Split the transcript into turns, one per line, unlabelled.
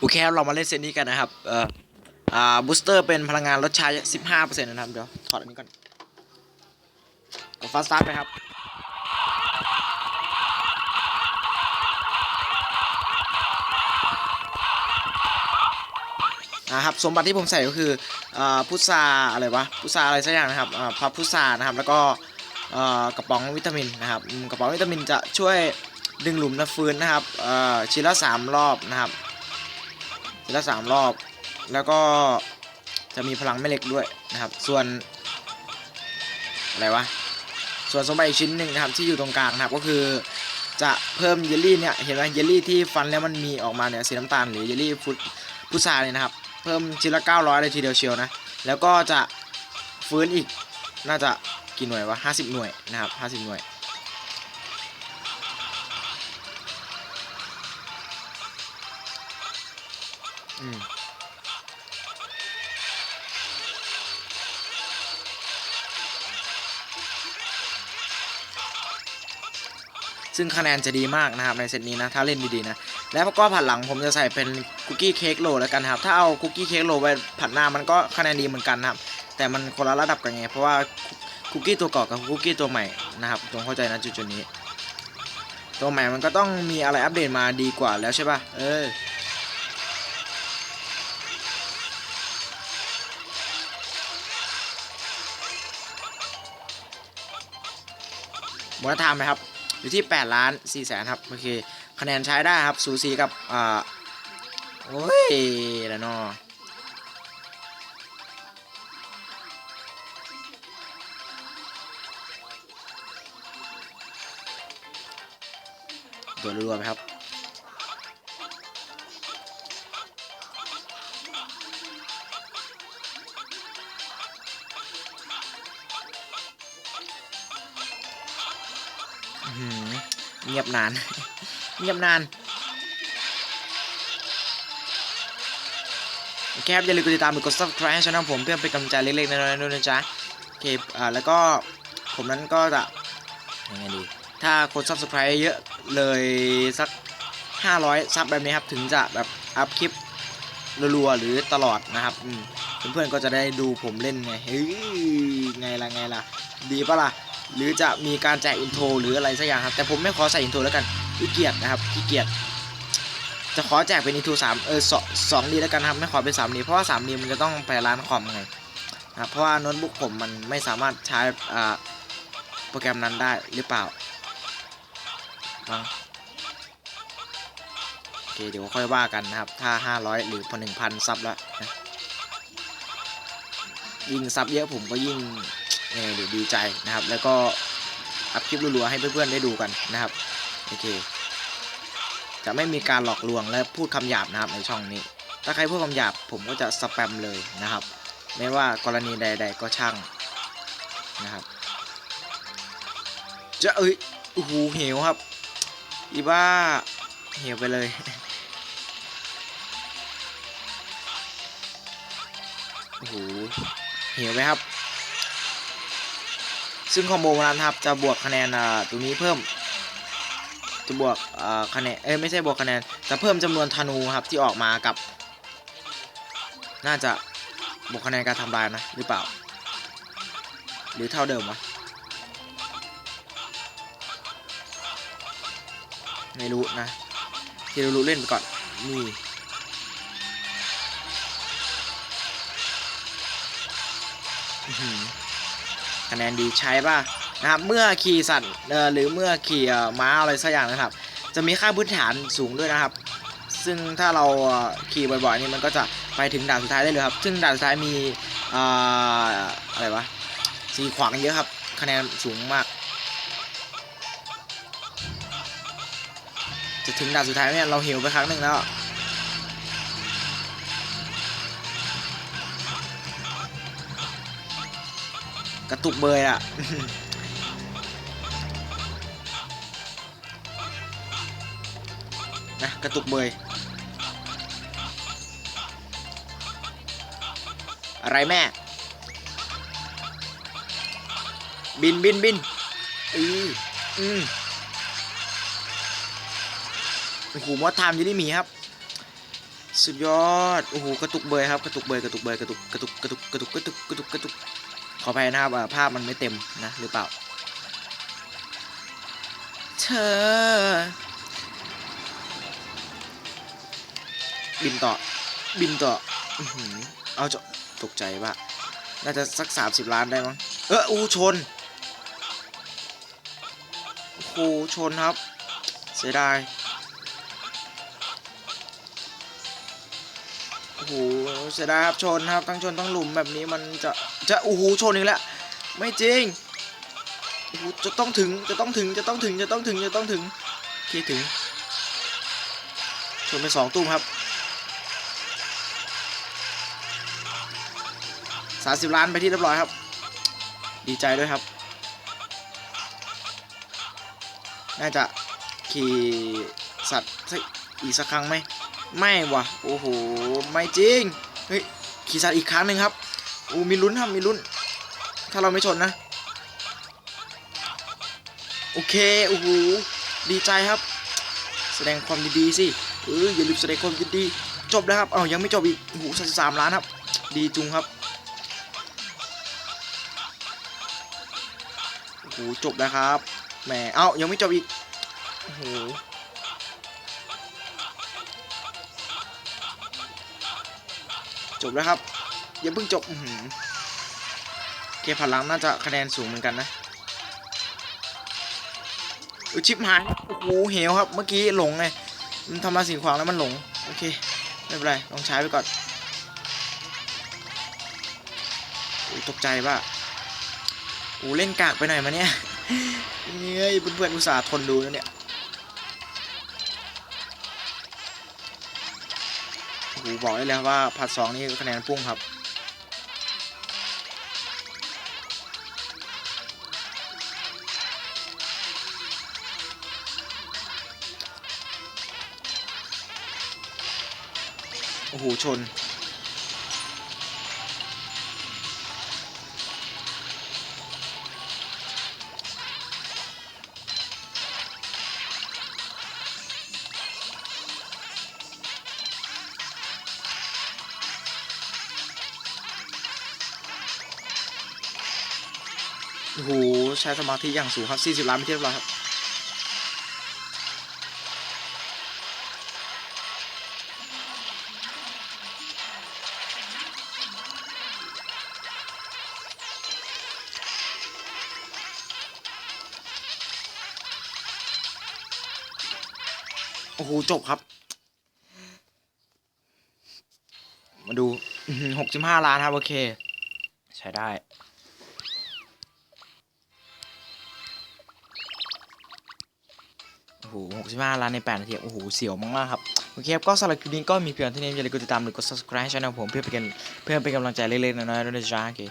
โอเคครับเรามาเล่นเซตนี้กันนะครับ เอ่อ อ่า บูสเตอร์เป็นพลังงานลดใช้15%นต์นะครับ เดี๋ยว ถอดอันนี้ก่อน กดฟาสตาร์ทไปครับ นะครับ สมบัติที่ผมใส่ก็คือ อ่า พุทราอะไรวะ พุทราอะไรสักอย่างนะครับ อ่า พับพุทรานะครับ แล้วก็ อ่อกระป๋องวิตามินนะครับ กระป๋องวิตามินจะช่วยดึงหลุมน้ำฟื้นนะครับ อ่อชิ้นละสามรอบนะครับ ทีละสามรอบ แล้วก็จะมีพลังแม่เหล็กด้วยนะครับ ส่วน อะไรวะ ส่วนสมบัติอีกชิ้นหนึ่งนะครับที่อยู่ตรงกลางนะครับก็คือจะเพิ่มเยลลี่เนี่ยเห็นไหมเยลลี่ที่ฟันแล้วมันมีออกมาเนี่ยสีน้ำตาลหรือเยลลี่ฟุตพุทราเนี่ยนะครับ เพิ่มชิ้นละ900เลยทีเดียวเชียวนะ แล้วก็จะฟื้นอีกน่าจะกี่หน่วยวะ50 หน่วยนะครับ50 หน่วย ซึ่งคะแนนจะดีมากนะครับในเซตนี้นะถ้าเล่นดีๆนะแล้วก็ผัดหลังผมจะใส่เป็นคุกกี้เค้กโลแล้วกันครับถ้าเอาคุกกี้เค้กโลไปผัดหน้ามันก็คะแนนดีเหมือนกันนะครับแต่มันคนละระดับกันไงเพราะว่าคุกกี้ตัวเก่ากับคุกกี้ตัวใหม่นะครับจงเข้าใจนะจุดๆนี้ ตัวใหม่มันก็ต้องมีอะไรอัปเดตมาดีกว่าแล้วใช่ป่ะเออมูลค่าไหมครับ อยู่ที่ 8 ล้าน4แสนครับโอเคคะแนนใช้ได้ครับสูสีกับอ่าโอ้ยแล้วเนาะตัวรัวๆไหมครับ เงียบนาน เงียบนานโอเคครับอย่าลืมกดติดตามกด subscribe ให้ช่องผมเพื่อเป็นกำลังใจเล็กๆน้อยๆด้วยนะจ๊ะโอเคอ่าแล้วก็ผมนั้นก็จะยังไงดีถ้าคน subscribe เยอะเลยสัก 500 ซับแบบนี้ครับ ถึงจะแบบอัพคลิปรัวๆหรือตลอดนะครับเพื่อนๆก็จะได้ดูผมเล่นไงเฮ้ยไงล่ะไงล่ะ ดีปะล่ะ หรือจะมีการแจกอินโทรหรืออะไรสักอย่างครับ แต่ผมไม่ขอใส่อินโทรแล้วกันขี้เกียจนะครับขี้เกียจจะขอแจกเป็นอินโทรสามเออสองสองดีแล้วกันครับไม่ขอเป็นสามดีเพราะว่าสามดีมันจะต้องไปร้านคอมไงนะครับเพราะว่าโน้ตบุ๊กผมมันไม่สามารถใช้อ่าโปรแกรมนั้นได้หรือเปล่าฟังโอเคเดี๋ยวค่อยว่ากันนะครับ ถ้า 500 หรือพอ1,000 ซับแล้วนะยิ่งซับเยอะผมก็ยิ่ง ยังไงดีดีใจนะครับ แล้วก็อัพคลิปรัวๆให้เพื่อนๆได้ดูกันนะครับโอเค จะไม่มีการหลอกลวงและพูดคำหยาบนะครับในช่องนี้ ถ้าใครพูดคำหยาบผมก็จะสแปมเลยนะครับ ไม่ว่ากรณีใด ๆ ก็ช่างนะครับ จะเอ้ยโอ้โหเหวครับ อีบ้าเหวไปเลยโอ้โหเหวไหมครับ ซึ่งคอมโบนั้นครับจะบวกคะแนนอ่าตรงนี้เพิ่ม จะบวกอ่าคะแนนเอ้ยไม่ใช่บวกคะแนนจะเพิ่มจำนวนธนูครับที่ออกมากับ น่าจะบวกคะแนนการทำลายนะหรือเปล่า หรือเท่าเดิมวะไม่รู้นะที่รารู้เล่นไปก่อนนี่อื คะแนนดีใช้ป่ะนะครับเมื่อขี่สัตว์หรือเมื่อขี่ม้าอะไรสักอย่างนะครับ จะมีค่าพื้นฐานสูงด้วยนะครับ ซึ่งถ้าเราขี่บ่อยๆนี่มันก็จะไปถึงด่านสุดท้ายได้เลยครับ ซึ่งด่านสุดท้ายมีเอ่ออะไรวะสีขวางเยอะครับ คะแนนสูงมาก จะถึงด่านสุดท้ายเนี่ยเราหิวไปครั้งหนึ่งแล้ว กระตุกเบยอะนะกระตุกเบยอะไรแม่ บินบินบินอืออืมโอ้โหมอสไทม์ยูริมีครับ สุดยอด โอ้โห กระตุกเบยครับ กระตุกเบยกระตุกเบยกระตุกกระตุกกระตุกกระตุกกระตุกกระตุกกระตุก ขอไปนะครับภาพมันไม่เต็มนะหรือเปล่า เธอ บินต่อ บินต่อเอาจะตกใจว่าน่าจะสักสามสิบล้านได้มั้ง เอออูชนโอ้ชนครับ เสียดาย โอ้โหเสียดายครับชนครับทั้งชนทั้งหลุมแบบนี้มันจะจะโอ้โหชนอีกแล้วไม่จริงโอ้โหจะต้องถึงจะต้องถึงจะต้องถึงจะต้องถึงจะต้องถึงโอเคถึงชนไปสองตุ้มครับสามสิบล้านไปที่เรียบร้อยครับ ดีใจด้วยครับ น่าจะขี่สัตว์อีกสักครั้งไหม ไม่วะโอ้โห ไม่จริง เฮ้ย ขี่สัตว์อีกครั้งหนึ่งครับโอ้มีลุ้นครับ มีลุ้น ถ้าเราไม่ชนนะ โอเค โอ้โห ดีใจครับ แสดงความยินดีสิ เออ อย่าลืมแสดงความยินดี จบแล้วครับ เอ้า ยังไม่จบอีก โอ้โหสามล้านครับ ดีจุงครับ โอ้โห จบแล้วครับ แหม เอ้า ยังไม่จบอีก โอ้โห จบแล้วครับ อย่าเพิ่งจบอือหือโอเคพลังน่าจะคะแนนสูงเหมือนกันนะออชิปหายโอ้โหเหวครับ เมื่อกี้หลงไงมันทำมาสิ่งขวางแล้วมันหลง โอเค ไม่เป็นไร ลองใช้ไปก่อนอตกใจป่ะโอ้เล่นกากไปหน่อยมาเนี่ยเฮ้ยเพื่อนๆอุตส่าห์ทนดูนะเนี่ย โอ้โหบอกได้เลยว่าผัดสองนี่คะแนนพุ่งครับ โอ้โห ชน โอ้โหใช้สมาธิอย่างสูงครับ 40 ล้านไปที่เรียบร้อยครับโอ้โห จบครับ มาดู65ล้านครับ โอเค ใช้ได้ โอ้โห65ล้านใน8นาที โอ้โห เสียวมากๆครับ โอเคครับ ก็สำหรับคลิปนี้ก็มีเพียงเท่านี้อย่าลืมกดติดตามหรือกด subscribe ช่องของผมเพื่อเป็นเพื่อเป็นกำลังใจเล็กๆน้อยๆด้วยนะจ๊ะโอเค